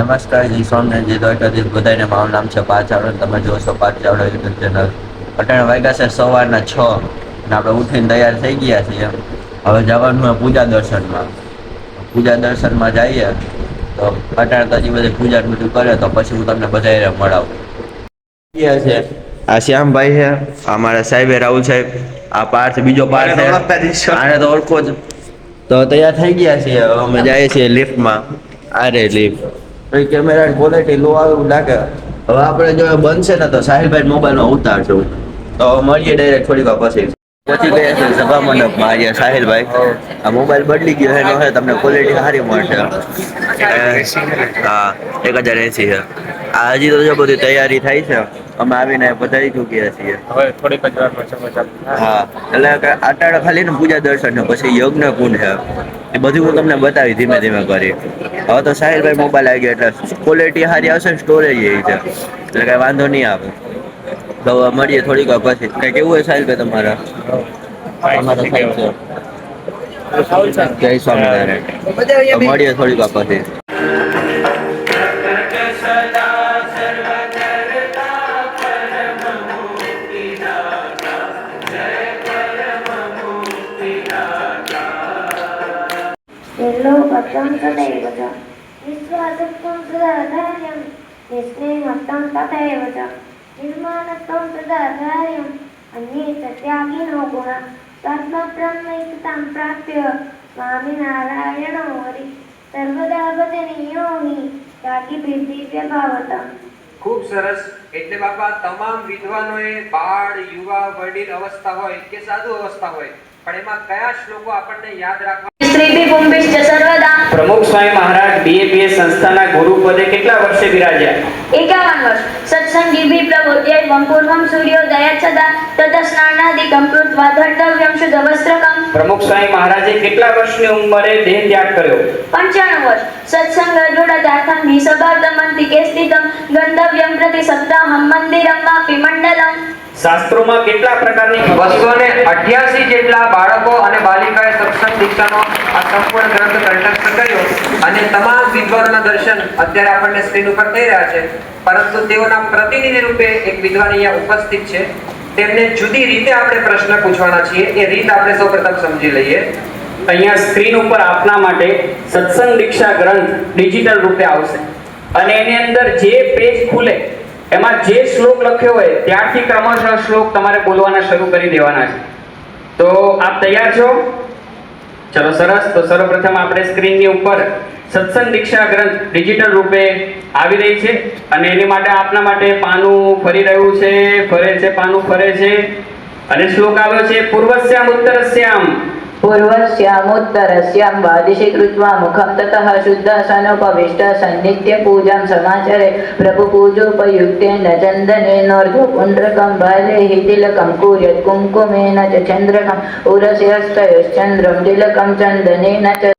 નમસ્કાર જી સ્વામિનારાયણ જી દ્વારકાધીશ. બધાને મારું નામ છે પાંચ તમે જોશો છો પાંચ ચાવડા યુટ્યુબ ચેનલ. અટાણે વાગ્યા છે સવારના છ ને આપણે ઉઠીને તૈયાર થઈ ગયા છીએ. હવે જવાનું હોય પૂજા દર્શનમાં. પૂજા દર્શનમાં જઈએ તો અટાણે તો હજી બધી પૂજા બધું કરે તો પછી હું તમને બધા મળાવું. ગયા છે? આ શ્યામભાઈ છે આ મારા સાહેબે રાહુલ સાહેબ આ પાર્થ બીજો પાર્થ છે. આને તો ઓળખો જ. તો તૈયાર થઈ ગયા છીએ અમે. જઈએ છીએ લિફ્ટમાં આ રે લિફ્ટ તો કેમેરા ક્વોલિટી લો આવે એવું લાગે. હવે આપણે જો બનશે ને તો સાહિલભાઈ મોબાઈલમાં ઉતારશું. તો મળીએ ડાયરેક્ટ થોડીક વાર પછી. પછી ગયા છે સભા મંડપમાં અહીંયા સાહિલભાઈ. આ મોબાઈલ બદલી ગયો એનો છે તમને ક્વોલિટી સારી મળશે. હા એક હજાર એસી છે. આ હજી તો જો બધી તૈયારી થાય છે. અમે આવીને પધારી ચૂક્યા છીએ. હવે થોડીક જ વારમાં હા એટલે કે ખાલી ને પૂજા દર્શન ને પછી યજ્ઞ કુંડ છે. એ બધું હું તમને બતાવી ધીમે ધીમે કરી. હવે તો સાહિલભાઈ મોબાઈલ આવી ગયો એટલે ક્વોલિટી સારી આવશે ને સ્ટોરેજ એ છે. એટલે કાંઈ વાંધો નહીં આવે. તો મળીએ થોડીક વાર પછી. કંઈ કેવું હોય સાહિલભાઈ તમારા? અમારે થાય છે. જય સ્વામિનારાયણ. મળીએ થોડીક વાર પછી. ખૂબ સરસ. એટલે બાપા તમામ વિદ્વાનોએ બાળ યુવા વડીલ અવસ્થા હોય કે સાધુ અવસ્થા હોય પણ એમાં કયા શ્લોકો આપણને યાદ રાખવા સ્ત્રીભિ પુંભિશ્ચ સર્વદા. પ્રમુખ સ્વામી મહારાજ બીએપીએસ સંસ્થાના ગુરુ પદે કેટલા વર્ષે બિરાજ્યા એકાવન વર્ષ. સદા તતઃ સ્નાનાદિકં કૃત્વા ધર્તવ્યં શુદ્ધવસ્ત્રકં પ્રમુખ સ્વામી મહારાજે કેટલા વર્ષની ઉંમરે દેહ ત્યાગ કર્યો? વર્ષ. સત્સંગ પ્રતિ વાપી મંડલમ. શાસ્ત્રોમાં કેટલા પ્રકારની જેટલા બાળકો અને બાલિકાએ સત્સંગ દીક્ષાનો સંપૂર્ણ ગ્રંથ કંઠસ્થ કર્યો અને તમામ વિદ્વાનોના દર્શન અત્યારે આપણને સ્ક્રીન ઉપર થઈ રહ્યા છે. પરંતુ તેઓના પ્રતિનિધિ રૂપે એક વિદ્વાન અહીંયા ઉપસ્થિત છે. તેમને જુદી રીતે આપણે પ્રશ્ન પૂછવાના છીએ. એ રીત આપણે સૌપ્રથમ સમજી લઈએ. અહીંયા સ્ક્રીન ઉપર આપના માટે સત્સંગ દીક્ષા ગ્રંથ ડિજિટલ રૂપે આવશે. અને એની અંદર જે પેજ ખુલે, એમાં જે શ્લોક લખ્યો હોય, ત્યાંથી ક્રમશઃ શ્લોક તમારે બોલવાના શરૂ કરી દેવાના છે. તો આપ તૈયાર છો? ચલો, સરસ. તો સર્વપ્રથમ આપણે સ્ક્રીનની ઉપર સત્સંગ દીક્ષા ગ્રંથ ડિજિટલ રૂપે આવી રહી છે અને એની માટે આપના માટે પાનું ફરી રહ્યું છે, ફરે છે, પાનું ફરે છે. અને શ્લોક આવ્યો છે, પૂર્વસ્યામ, ઉત્તરસ્યામ. पूर्वस्यामुत्तरस्यां वादिशिकृत्वा मुखं ततः शुद्धसनुपविष्ट सन्नित्य पूजां समाचरे प्रभुपूजोपयुक्तेन चन्दनेनोर्धपुण्ड्रकं बलेहि तिलकं कुर्यत् कुङ्कुमेन च चन्द्रकम् उरस्यस्तयश्चन्द्रं तिलकं चन्दनेन च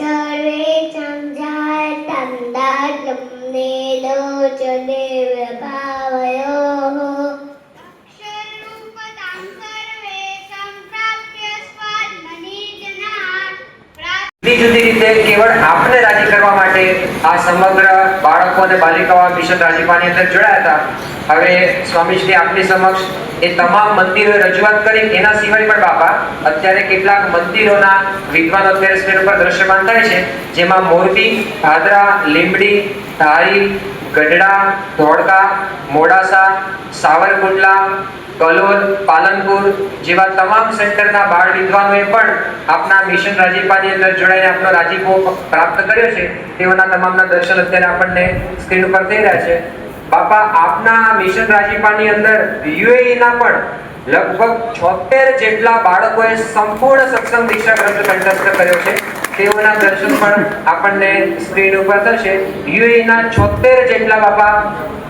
सर्वे सञ्जातं दातुं नेदो च देवभावयो જુદી જુદી રીતે કેવળ આપને રાજી કરવા માટે આ સમગ્ર બાળકો અને બાલિકાઓ મિશન રાજીપાની અંદર જોડાયા હતા. હવે સ્વામીશ્રી આપની સમક્ષ એ તમામ મંદિરોએ રજૂઆત કરી. એના સિવાય પણ બાપા, અત્યારે કેટલાક મંદિરોના વિદ્વાનો અત્યારે સ્ક્રીન ઉપર દ્રશ્યમાન થાય છે, જેમાં મોરબી, ભાદરા, લીંબડી, ધારી, ગઢડા, ધોળકા, મોડાસા, સાવરકુંડલા કલોલ પાલનપુર જેવા તમામ સેન્ટરના બાળ વિદ્વાનોએ પણ આપના મિશન રાજીપાની અંદર જોડાઈને આપનો રાજીપો પ્રાપ્ત કર્યો છે. તેઓના તમામના દર્શન અત્યારે આપણને સ્ક્રીન ઉપર થઈ રહ્યા છે. બાપા, આપના મિશન રાજીપાની અંદર યુએઈના પણ લગભગ છોતેર જેટલા બાળકોએ સંપૂર્ણ સક્ષમ દીક્ષા ગ્રંથ કંઠસ્થ કર્યો છે. તેઓના દર્શન પણ આપણને સ્ક્રીન ઉપર થશે. UAE ના છોતેર જેટલા બાપા,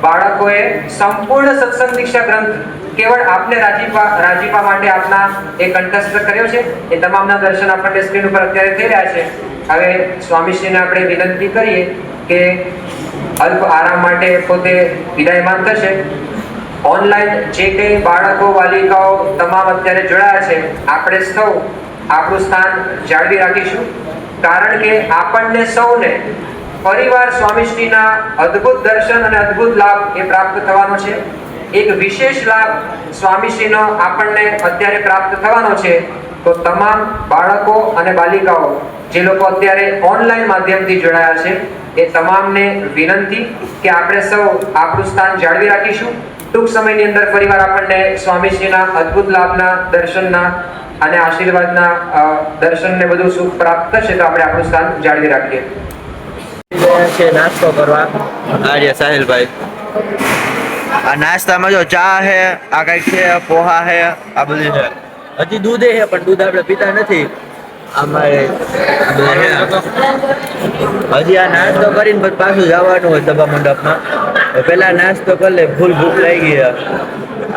બાળકોએ સંપૂર્ણ સત્સંગ દીક્ષા ગ્રંથ કેવળ આપને રાજીપા રાજીપા માટે આપના એ કંઠસ્થ કર્યો છે? એ તમામના દર્શન આપણને સ્ક્રીન ઉપર અત્યારે થઈ રહ્યા છે. હવે સ્વામીશ્રીને આપણે વિનંતી કરીએ કે અલ્પ આરામ માટે પોતે વિદાયમાન થશે ઓનલાઈન જે કંઈ બાળકો વાલિકાઓ તમામ અત્યારે જોડાયા છે, આપણે સૌ આપણું સ્થાન જાળવી રાખીશું. કારણ કે આપણને સૌને પરિવાર સ્વામીશ્રીના અદ્ભુત દર્શન અને અદ્ભુત લાભ એ પ્રાપ્ત થવાનો છે. એક વિશેષ લાભ સ્વામીશ્રીનો આપણને અત્યારે પ્રાપ્ત થવાનો છે. તો તમામ બાળકો અને બાલિકાઓ, જે લોકો અત્યારે ઓનલાઈન માધ્યમથી જોડાયા છે, એ તમામને વિનંતી કે આપણે સૌ આપણું સ્થાન જાળવી રાખીશું. ટૂંક સમયની અંદર ફરીવાર આપણને સ્વામીશ્રીના અદ્ભુત લાભના, દર્શનના અને આશીર્વાદના દર્શનને બધું સુખ પ્રાપ્ત થશે તો આપણે આપણું સ્થાન જાળવી રાખીએ. નાસ્તો કરવા. આર્ય સાહિલભાઈ. આ નાસ્તામાં જો ચા હે આ કંઈક છે પોહા હે આ બધું છે. હજી દૂધ હે પણ દૂધ આપણે પીતા નથી. અમારે છે. હજી આ નાસ્તો કરીને પછી પાછું જવાનું હોય સભા મંડપમાં. પેલા નાસ્તો કરી લે ફૂલ ભૂખ લાગી ગઈ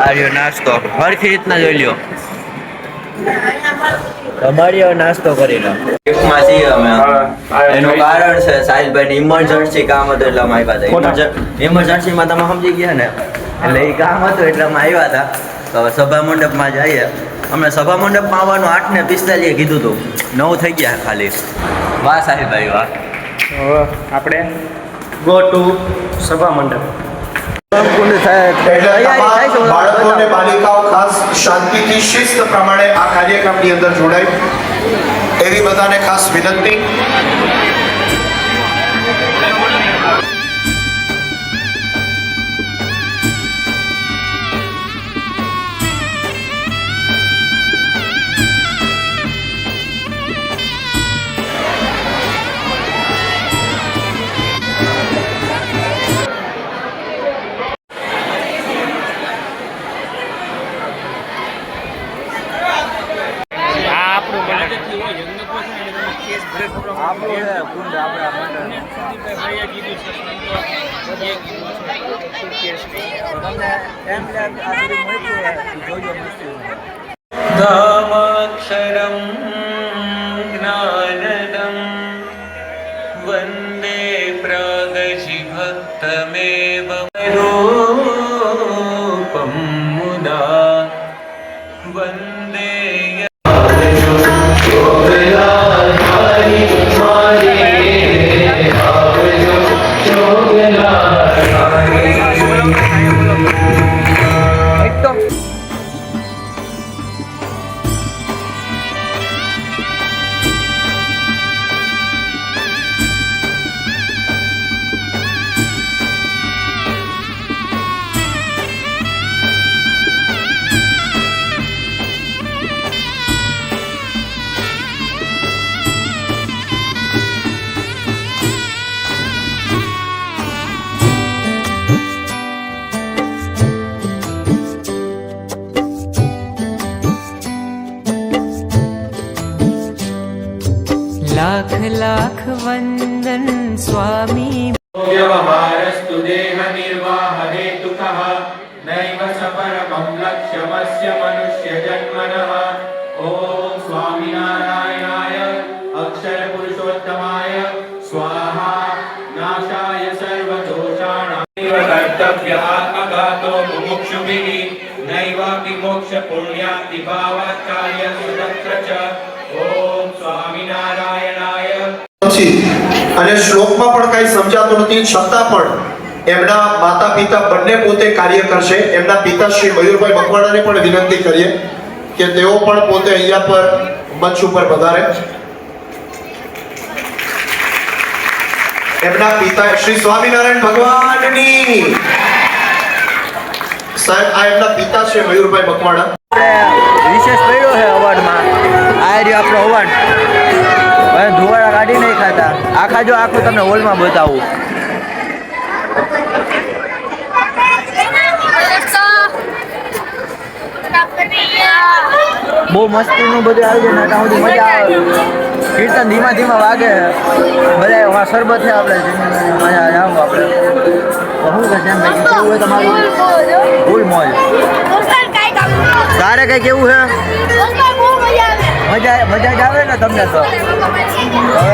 આ રહ્યો નાસ્તો. હરખી રીતના જોઈ લ્યો. તમારી નાસ્તો કરી લો. માં છીએ અમે. એનું કારણ છે સાહિલભાઈ ઇમરજન્સી કામ હતું એટલે અમે આવ્યા હતા. ઇમરજન્સીમાં તમે સમજી ગયા ને? એટલે એ કામ હતું એટલે અમે આવ્યા હતા. તો સભા મંડપમાં જઈએ. અમને સભા મંડપમાં આવવાનું આઠ ને પિસ્તાલીએ કીધું હતું નવ થઈ ગયા ખાલી. વાહ સાહેબ ભાઈ વાહ આપણે ગો ટુ સભા મંડપ. બાળકો અને બાલિકાઓ ખાસ શાંતિથી શિસ્ત પ્રમાણે આ કાર્યક્રમની અંદર જોડાય. એવી બધાને ખાસ વિનંતી. वन्दे वन्दन स्वामी व्यवहारस्तु देहनिर्वाहहेतुकः नैव स परमं लक्ष्यमस्य मनुष्यजन्मनः ॐ स्वामिनारायणाय अक्षरपुरुषोत्तमाय स्वाहा नाशाय सर्वदोषाणामेव कर्तव्यः अघातो मुमुक्षुभिः नैवापि मोक्षपुण्याति भावात् कार्यस्य तत्र च અને શ્લોકમાં પણ કઈ સમજાતું નથી, છતાં પણ એમના માતા પિતા બંને પોતે કાર્ય કરશે. એમના પિતા શ્રી મયુરભાઈ મકવાણાને પણ વિનંતી કરીએ કે તેઓ પણ પોતે અહીંયા પર મંચ ઉપર વધારે એમના પિતા શ્રી સ્વામિનારાયણ ભગવાનની. સાહેબ, આ એમના પિતા છે મયુરભાઈ મકવાણા. વિશેષ કયો છે અવાર્ડમાં. આ રહ્યો આપણો અવાર્ડ. આખા જો આખું તમને હોલમાં બતાવું. બહુ મસ્તીનું બધું આવી જાય ત્યાં સુધી મજા આવે. કીર્તન ધીમા ધીમા વાગે. બધા શરબત છે આપણે મજા જાવ આપણે. શું કે એમ ભાઈ કેવું હોય તમારું? ફૂલ મોજ. તારે કઈ કેવું છે? મજા મજા જ આવે ને તમને તો? હવે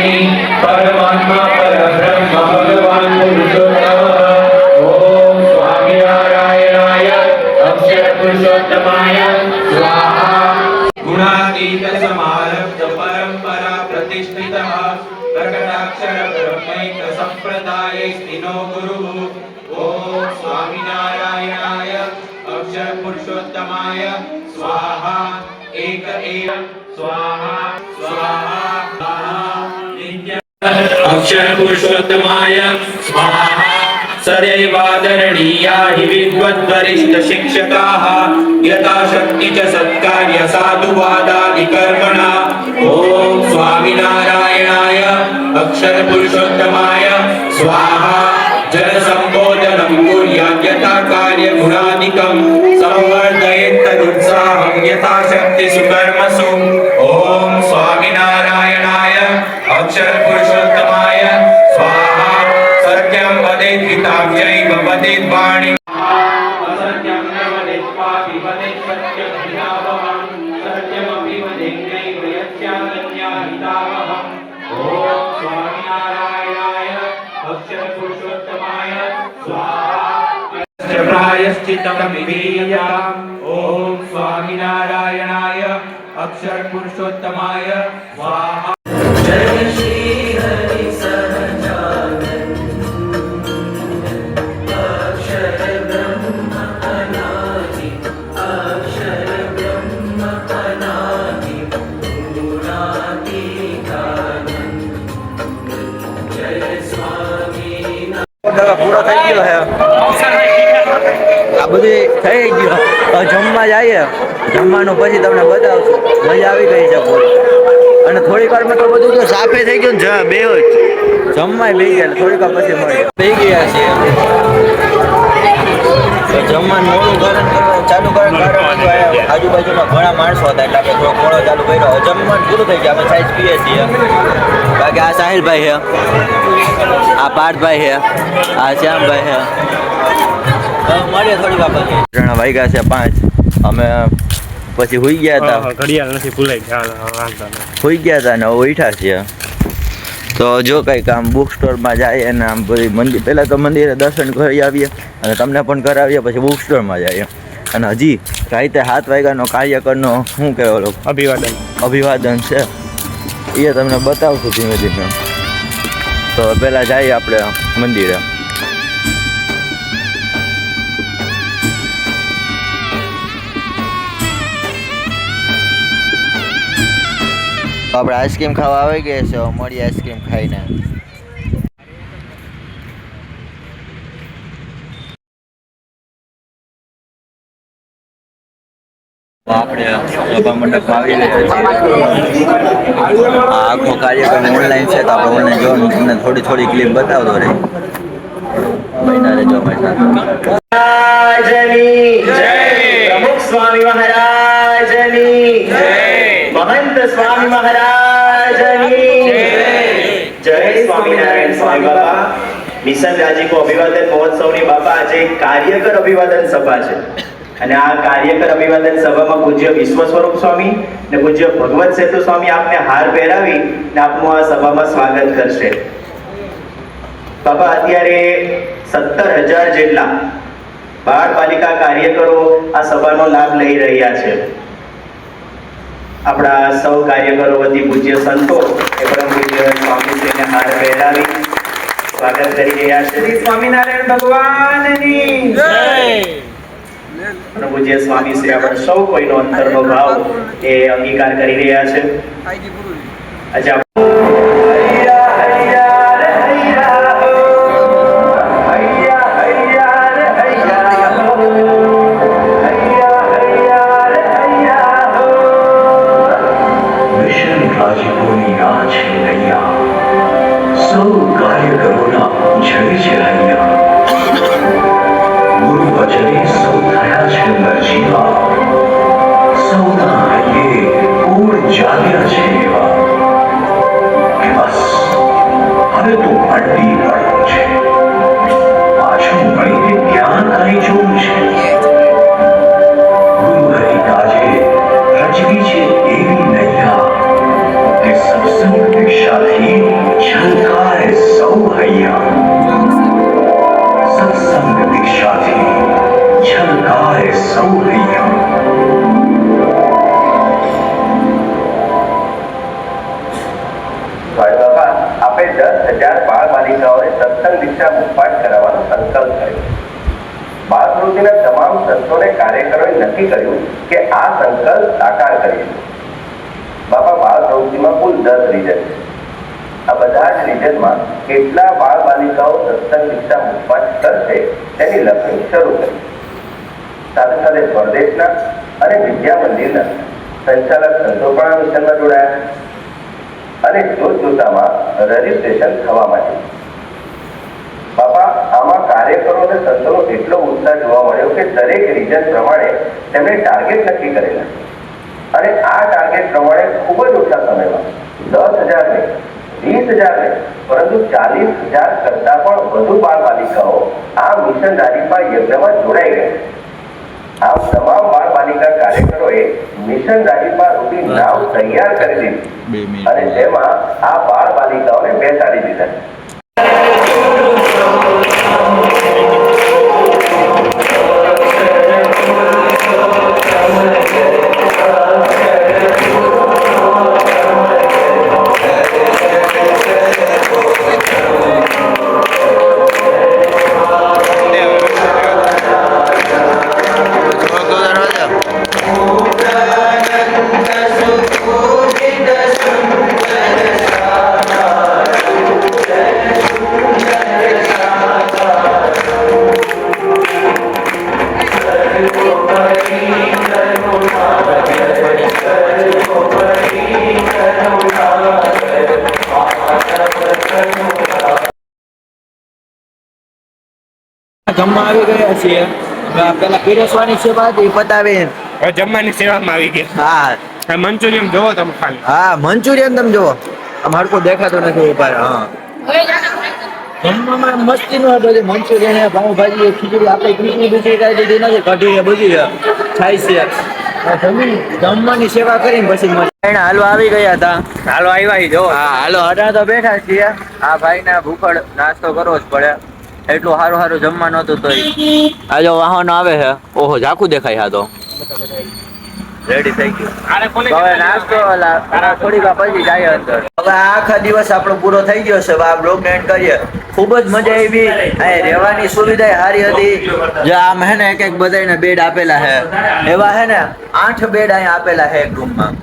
प्रकटाक्षर ब्रह्मैक संप्रदाये स्थिनो गुरुः ॐ स्वामिनारायणाय अक्षर पुरुषोत्तमाय स्वाहा एक एव स्वाहा स्वाहा स्वाहा नित्य अक्षर पुरुषोत्तमाय स्वाहा सदैवादरणीया हि विद्वद्वरिष्ठ शिक्षकाः यथाशक्ति च सत्कार्य साधुवादादिकर्मणा ॐ स्वामिनारायणाय अक्षर पुरुषोत्तमाय स्वाहा जनसम्बोधनं कुर्यात् यथा कार्यगुणादिकं संवर्धयेत् तदुत्साहं यथाशक्ति सुकर्मसु ॐ स्वामिनारायणाय अक्षर पुरुषोत्तमाय स्वाहा सत्यं वदेत् हितां चैव वदेत् वाणि પ્રાયશ્ચિતમ વિધીયતામ ઓમ સ્વામિનારાયણાય અક્ષર પુરુષોત્તમાય સ્વાહા જય શ્રી જઈએ જમવાનું પછી તમને બતાવશું. મજા આવી ગઈ છે અને થોડીક વારમાં તો બધું તો સાફે થઈ ગયું જ, બે જમવાય બે ગયા, થોડીક વાર પછી મળી થઈ ગયા છે જમવાનું મોડું ગરમ ચાલુ કારણ આજુબાજુમાં ઘણા માણસો હતા આપણે થોડો ચાલુ કર્યો. જમવાનું પૂરું થઈ ગયું. આપણે સાઈઝ પીએ છીએ. બાકી આ સાહિલભાઈ છે. આ પાર્થભાઈ છે. આ શ્યામભાઈ છે. મળીએ થોડી વાર પછી. ત્રણ વાગ્યા છે પાંચ. અમે પછી હોઈ ગયા હતા. ઘડિયાળ નથી ભૂલાઈ ગયા. હોઈ ગયા હતા ને ઉઠ્યા છીએ. તો જો કંઈક આમ બુક સ્ટોરમાં જાય અને આમ બધી મંદિર પહેલાં તો મંદિરે દર્શન કરી આવીએ અને તમને પણ કરાવીએ પછી બુક સ્ટોરમાં જઈએ. અને હજી રાતે સાત વાગ્યાનો કાર્યકરનો શું કહેવાય લોકો અભિવાદન. અભિવાદન છે. એ તમને બતાવશું ધીમે ધીમે. તો પહેલાં જઈએ આપણે મંદિરે. આપણે આઈસ્ક્રીમ ખાવા આવી ગયા છે મળી મળીએ આઈસ્ક્રીમ ખાઈને. આખો કાર્યક્રમ ઓનલાઈન છે તો આપણે ઓનલાઈન જોવાનું તમને થોડી થોડી ક્લિપ બતાવતો રહી. મહિના રહેજો મહિના મહારાજની પ્રમુખ સ્વામી સ્વામી મહારાજની. જય સ્વામિનારાયણ સ્વામી બાબા મિશન રાજીકો અભિવાદન મહોત્સવની બાબા આજે કાર્યકર અભિવાદન સભા છે. અને આ કાર્યકર અભિવાદન સભામાં પૂજ્ય વિશ્વ સ્વરૂપ સ્વામી ને પૂજ્ય ભગવત સેતુ સ્વામી આપને હાર પહેરાવી ને આપનું આ સભામાં સ્વાગત કરશે. બાબા અત્યારે સત્તર હજાર જેટલા બાળ કાર્યકરો આ સભાનો લાભ લઈ રહ્યા છે. આપણા સૌ કાર્યકરો વતી પૂજ્ય સંતો એ પરમ પૂજ્ય સ્વામીશ્રીને હાર પહેરાવી. સ્વાગત કરી રહ્યા છે શ્રી સ્વામિનારાયણ ભગવાનની. જય. પરમ સ્વામી શ્રી આપણે સૌ કોઈનો અંતરનો ભાવ એ અંગીકાર કરી રહ્યા છે. આજે शरई छलकार सौ हैया सत्संग दीक्षा थी छलकार सौ हैया આપણે દસ હજાર બાળ બાલિકાઓએ સત્સંગ દીક્ષા મુખપાઠ કરાવવાનો સંકલ્પ કર્યો બાળ તમામ સંતોને કાર્યકરોએ નક્કી કર્યું કે આ સંકલ્પ સાકાર કરીશું બાબા બાળ પ્રવૃત્તિમાં કુલ દસ રીજન છે. આ બધા જ રીજનમાં કેટલા બાળ બાલિકાઓ સત્સંગ દીક્ષા મુખપાઠ કરશે તેની લખણી શરૂ કરી. સાથે સાથે પરદેશના અને વિદ્યા મંદિરના સંચાલક સંતો પણ આ મિશનમાં જોડાયા અને જોતજોતામાં રજીસ્ટ્રેશન થવા માંડ્યું બાપા, આમાં કાર્યકરો અને સંતોનો એટલો ઉત્સાહ જોવા મળ્યો કે દરેક રીજન પ્રમાણે તેમણે ટાર્ગેટ નક્કી કરેલા અને આ ટાર્ગેટ પ્રમાણે ખૂબ જ ઓછા સમયમાં. દસ હજાર નહીં વીસ હજાર નહીં પરંતુ ચાલીસ હજાર કરતા પણ વધુ બાળ બાલિકાઓ આ મિશન રાજીપા યજ્ઞમાં જોડાઈ ગઈ આમ તમામ બાળ બાલિકા કાર્યકરોએ મિશન રાજીપા રૂપી નાવ તૈયાર કરી દીધી. અને તેમાં આ બાળ બાલિકાઓને બેસાડી દીધા. છીએ. પેલા પીરસવાની સેવા હતી પતાવી. હવે જમવાની સેવામાં આવી ગયા હા. મંચુરિયન જોવો તમે ખાલી. હા મંચુરિયન તમે જુઓ આમ હરકો દેખાતો નથી ઉપર હા. જમવામાં મસ્તી નું બધું મંચુરિયન પાઉંભાજી ખીચડી. આપણે ખીચડી બીચડી કાંઈ દીધી નથી કઢી બધી થાય છે. જમવાની સેવા કરીને પછી મજા હાલો આવી ગયા હતા. હાલો આવ્યા જો હા હાલો હટા તો બેઠા છીએ. આ ભાઈ ના ભૂખડ નાસ્તો કરવો જ પડે. એટલું સારું સારું જમવાનું હતું તો આ જો વાહનો આવે છે. ઓહો ઝાકું દેખાય હા તો. રેડી થઈ ગયું. હવે નાસ્તો થોડીક વાર પછી જાય અંદર. હવે આખા દિવસ આપણો પૂરો થઈ ગયો છે. આ બ્લોગ એન્ડ કરીએ. ખૂબ જ મજા આવી. અહીં રહેવાની સુવિધા સારી હતી. જે આમ હે ને એક એક બધાને બેડ આપેલા છે. એવા હે ને આઠ બેડ અહીંયા આપેલા છે એક રૂમમાં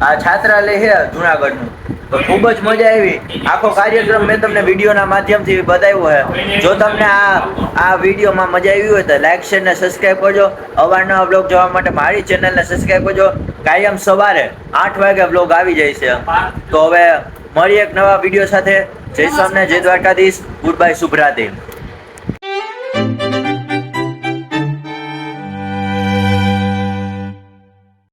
આ છાત્રાલય છે જુનાગઢનું. તો ખૂબ જ મજા આવી. આખો કાર્યક્રમ મેં તમને વિડીયોના માધ્યમથી બતાવ્યો છે જો તમને આ આ વિડીયોમાં મજા આવી હોય તો લાઈક શેર ને સબસ્ક્રાઈબ કરજો. અવારનવા બ્લોગ જોવા માટે મારી ચેનલને સબસ્ક્રાઈબ કરજો. કાયમ સવારે આઠ વાગે બ્લોગ આવી જાય છે. તો હવે મળીએ એક નવા વીડિયો સાથે. જય સ્વામને જય દ્વારકાધીશ. Good bye શુભરાત્રી